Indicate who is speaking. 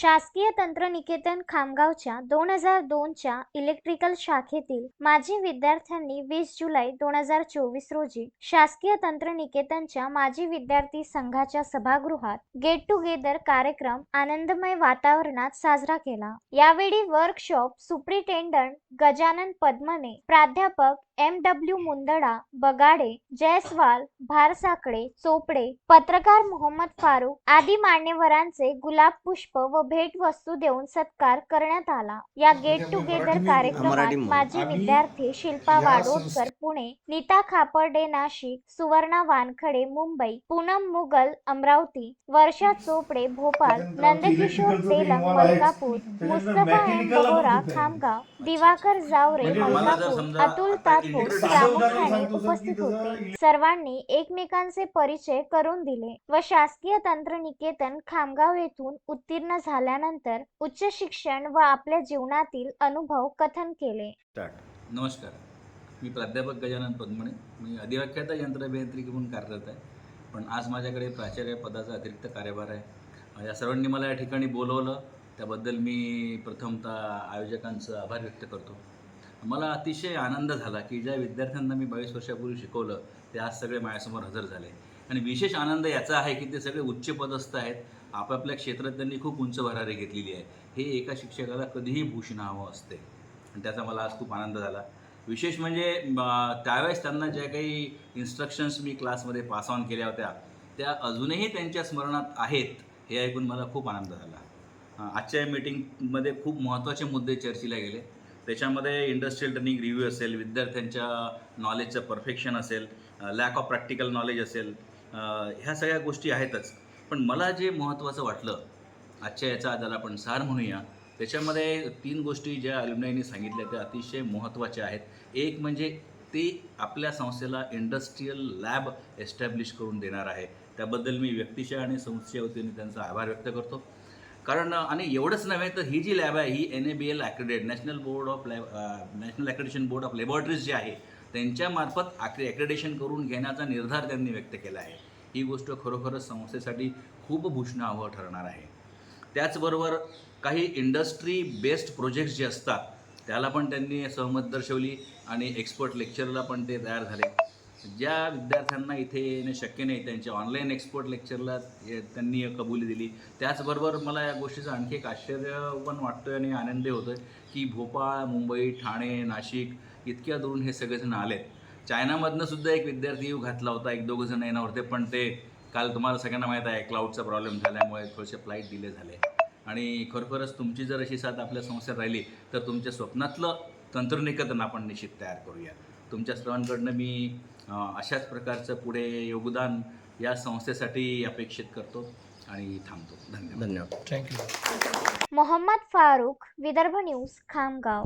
Speaker 1: शासकीय तंत्रनिकेतन खामगावच्या दोन हजार दोनच्या इलेक्ट्रिकल शाखेतील माजी विद्यार्थ्यांनी वीस जुलै दोन हजार चोवीस रोजी शासकीय तंत्रनिकेतनच्या माजी विद्यार्थी संघाच्या सभागृहात गेट टुगेदर कार्यक्रम आनंदमय वातावरणात साजरा केला. यावेळी वर्कशॉप सुप्रिटेंडंट गजानन पद्मने प्राध्यापक एम डब्ल्यू मुंदडा बगाडे जयस्वाल भारसाकडे चोपडे पत्रकार मोहम्मद फारूक आदी मान्यवरांचे गुलाब पुष्प व भेटवस्तू देऊन सत्कार करण्यात आला. या गेट टुगेदर कार्यक्रमात. माजी विद्यार्थी शिल्पा वाडोदकर
Speaker 2: संस्था-
Speaker 1: पुणे नीता खापर्डे नाशिक सुवर्णा वानखडे मुंबई पूनम मुगल अमरावती वर्षा चोपडे भोपाळ नंदकिशोर तेलंग मलकापूर मुस्तफा एम. बगोरा खामगाव दिवाकर जावरे
Speaker 3: म्हणजे
Speaker 1: मलकापूर अतुल
Speaker 3: इंडिपेंडंट
Speaker 1: प्रामुख्याने
Speaker 2: झालं
Speaker 1: उपस्थित होते. सर्वांनी एकमेकांचे परिचय करून दिले व शासकीय तंत्रनिकेतन खामगाव येथून उत्तीर्ण झाल्यानंतर उच्च शिक्षण व आपल्या जीवनातील अनुभव कथन केले.
Speaker 3: नमस्कार. मी प्राध्यापक गजानन पद्मणे. मी अधिव्याख्याता यंत्राभियांत्रिकी म्हणून कार्यरत आहे. पण आज माझ्याकडे प्राचार्य पदाचा अतिरिक्त कार्यभार आहे. या सर्वांनी मला या ठिकाणी बोलवलं. त्याबद्दल मी प्रथमतः आयोजकांचं आभार व्यक्त करतो. मला अतिशय आनंद झाला की ज्या विद्यार्थ्यांना मी बावीस वर्षापूर्वी शिकवलं ते आज सगळे माझ्यासमोर हजर झाले. आणि विशेष आनंद याचा आहे की ते सगळे उच्च पदस्थ आहेत. आपापल्या क्षेत्रात त्यांनी खूप उंच भरारी घेतलेली आहे. हे एका शिक्षकाला कधीही भूषण हवं असते. आणि त्याचा मला आज खूप आनंद झाला. विशेष म्हणजे त्यावेळेस त्यांना ज्या काही इन्स्ट्रक्शन्स मी क्लासमध्ये पास ऑन केल्या होत्या त्या अजूनही त्यांच्या स्मरणात आहेत हे ऐकून मला खूप आनंद झाला. आजच्या मीटिंगमध्ये खूप महत्त्वाचे मुद्दे चर्चेला गेले. त्याच्यामध्ये इंडस्ट्रियल ट्रेनिंग रिव्ह्यू असेल विद्यार्थ्यांच्या नॉलेजचं परफेक्शन असेल लॅक ऑफ प्रॅक्टिकल नॉलेज असेल ह्या सगळ्या गोष्टी आहेतच. पण मला जे महत्त्वाचं वाटलं आजच्या याचा ज्याला आपण सार म्हणूया. त्याच्यामध्ये तीन गोष्टी ज्या अल्युमनाईनी सांगितल्या त्या अतिशय महत्त्वाच्या आहेत. एक म्हणजे ते आपल्या संस्थेला इंडस्ट्रीयल लॅब एस्टॅब्लिश करून देणार आहे. त्याबद्दल मी व्यक्तिशः आणि संस्थेच्या वतीने त्यांचा आभार व्यक्त करतो. कारण आणि एवढंच नव्हे तर ही जी लॅब आहे ही N A B L accredited national board of lab national accreditation board of laboratories जे आहे त्यांच्यामार्फत ॲक्रे ॲक्रेडेशन करून घेण्याचा निर्धार त्यांनी व्यक्त केला आहे. ही गोष्ट खरोखरच संस्थेसाठी खूप भूषणावह ठरणार आहे. त्याचबरोबर काही इंडस्ट्री बेस्ड प्रोजेक्ट्स जे असतात त्याला पण त्यांनी सहमत दर्शवली आणि एक्सपर्ट लेक्चरला पण ते तयार झाले. ज्या विद्यार्थ्यांना इथे येणे शक्य नाही त्यांच्या ऑनलाईन एक्सपर्ट लेक्चरला त्यांनी कबुली दिली. त्याचबरोबर मला या गोष्टीचं आणखी एक आश्चर्य पण वाटतोय आणि आनंदी होतोय की भोपाळ मुंबई ठाणे नाशिक इतक्या दुरून हे सगळेजण आलेत. चायनामधनं सुद्धा एक विद्यार्थी येऊ घातला होता एक दोघं जण येणार होते पण ते काल तुम्हाला सगळ्यांना माहीत आहे क्लाउडचा प्रॉब्लेम झाल्यामुळे थोडेसे फ्लाईट डिले झाले. आणि खरोखरच तुमची जर अशी साथ आपल्या संस्थेत राहिली तर तुमच्या स्वप्नातलं तंत्रनिकेतन आपण निश्चित तयार करूया. तुमच्या सर्वांकडनं मी अशाच प्रकारचं पुढे योगदान या संस्थेसाठी अपेक्षित करतो आणि थांबतो. धन्यवाद.
Speaker 4: धन्यवाद.
Speaker 2: Thank you
Speaker 1: Mohammad Farooq Vidarbha news Khamgaon.